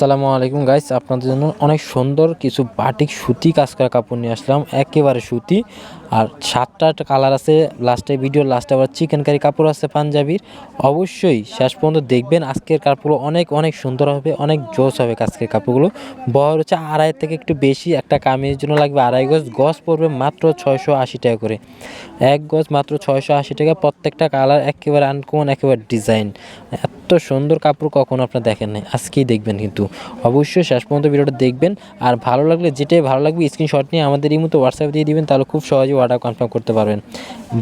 আসসালামু আলাইকুম গাইস আপনাদের জন্য অনেক সুন্দর কিছু বাটিক সুতি কাজ করা কাপড় নিয়ে আসলাম। একেবারে সুতি। আর সাতটা কালার আছে। লাস্টে ভিডিও লাস্টে আবার চিকেন কারি কাপড় আছে পাঞ্জাবির। অবশ্যই শেষ পর্যন্ত দেখবেন। আজকের কাপড়গুলো অনেক অনেক সুন্দর হবে, অনেক জোস হবে আজকের কাপড়গুলো। বহর হচ্ছে আড়াই থেকে একটু বেশি একটা কামিজের জন্য লাগবে। আড়াই গজ গজ পড়বে মাত্র ছয়শো আশি টাকা করে। এক গজ মাত্র ছয়শো আশি টাকা। প্রত্যেকটা কালার একেবারে আনকমন একেবারে ডিজাইন এত সুন্দর কাপড় কখনো আপনার দেখেন নাই। আজকেই দেখবেন কিন্তু। অবশ্যই শেষ পর্যন্ত ভিডিওটা দেখবেন। আর ভালো লাগলে যেটাই ভালো লাগবে স্ক্রিনশট নিয়ে আমাদের এই মতো হোয়াটসঅ্যাপ দিয়ে দিবেন, তাহলে খুব সহজে অর্ডার কনফার্ম করতে পারবেন।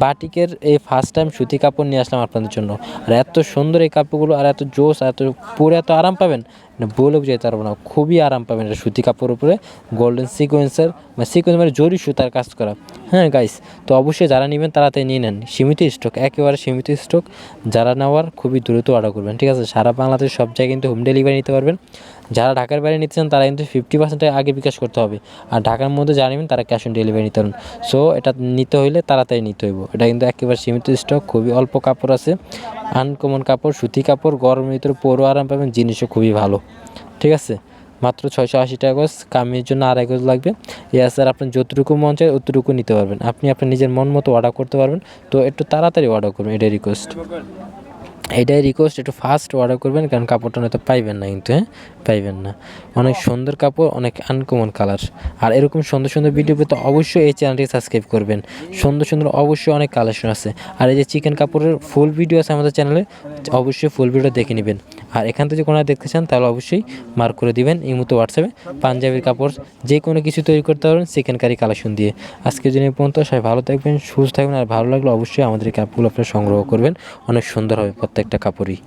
বাটিকের এই ফার্স্ট টাইম সুতি কাপড় নিয়ে আসলাম আপনাদের জন্য। আর এত সুন্দর এই কাপড়গুলো, আর এত জোশ এত পরে এত আরাম পাবেন। না বলে বুঝাইতে পারব না। খুবই আরাম পাবেন এটা সুতি কাপড়ের উপরে গোল্ডেন সিকোয়েন্সের মানে সিকোয়েন্স মানে জরি সুতার কাজ করা। হ্যাঁ গাইস তো অবশ্যই যারা নেবেন তাড়াতাড়ি নিয়ে নেন। সীমিত স্টক একেবারে সীমিত স্টক যারা নেওয়ার খুবই দ্রুত অর্ডার করবেন, ঠিক আছে? সারা বাংলাদেশ সব জায়গায় কিন্তু হোম ডেলিভারি নিতে পারবেন। যারা ঢাকার বাইরে নিতে চান, তারা কিন্তু ফিফটি পার্সেন্ট আগে বিকাশ করতে হবে। আর ঢাকার মধ্যে যারা নেবেন, তারা ক্যাশ অন ডেলিভারি নিতে পারবেন। সো এটা নিতে হইলে তাড়াতাড়ি নিতে হইব। এটা কিন্তু একেবারে সীমিত স্টক খুবই অল্প কাপড় আছে। আনকমন কাপড়, সুতি কাপড়, গরমের ভিতরে পরও আরাম পাবেন, জিনিসও খুবই ভালো। ঠিক আছে? মাত্র ছয়শো আশি টাকা গজ কামির জন্য আড়াই গজ লাগবে। এছাড়া আপনি যতটুকু মন চায় অতটুকু নিতে পারবেন। আপনি আপনার নিজের মন মতো অর্ডার করতে পারবেন। তো একটু তাড়াতাড়ি অর্ডার করবেন এটাই রিকোয়েস্ট এটাই রিকোয়েস্ট একটু ফাস্ট অর্ডার করবেন কারণ কাপড়টা নয়তো পাইবেন না কিন্তু হ্যাঁ? পাইবেন না। অনেক সুন্দর কাপড় অনেক আনকমন কালার আর এরকম সুন্দর সুন্দর ভিডিও পেতে অবশ্যই এই চ্যানেলটি সাবস্ক্রাইব করবেন। সুন্দর সুন্দর অবশ্যই অনেক কালেকশন আছে। আর এই যে চিকেন কাপড়ের ফুল ভিডিও আছে আমাদের চ্যানেলে অবশ্যই ফুল ভিডিও দেখে নেবেন। আর এখান থেকে কোনো দেখতে চান তাহলে অবশ্যই মার্ক করে দিবেন এই মতো হোয়াটসঅ্যাপে পাঞ্জাবির কাপড় যে কোনো কিছু তৈরি করতে পারবেন চিকেন কারি কালেকশন দিয়ে। আজকের জন্য পর্যন্ত সবাই ভালো থাকবেন সুস্থ থাকবেন আর ভালো লাগলে অবশ্যই আমাদের এই কাপড়গুলো আপনারা সংগ্রহ করবেন। অনেক সুন্দর হবে প্রত্যেকটা কাপড়ই।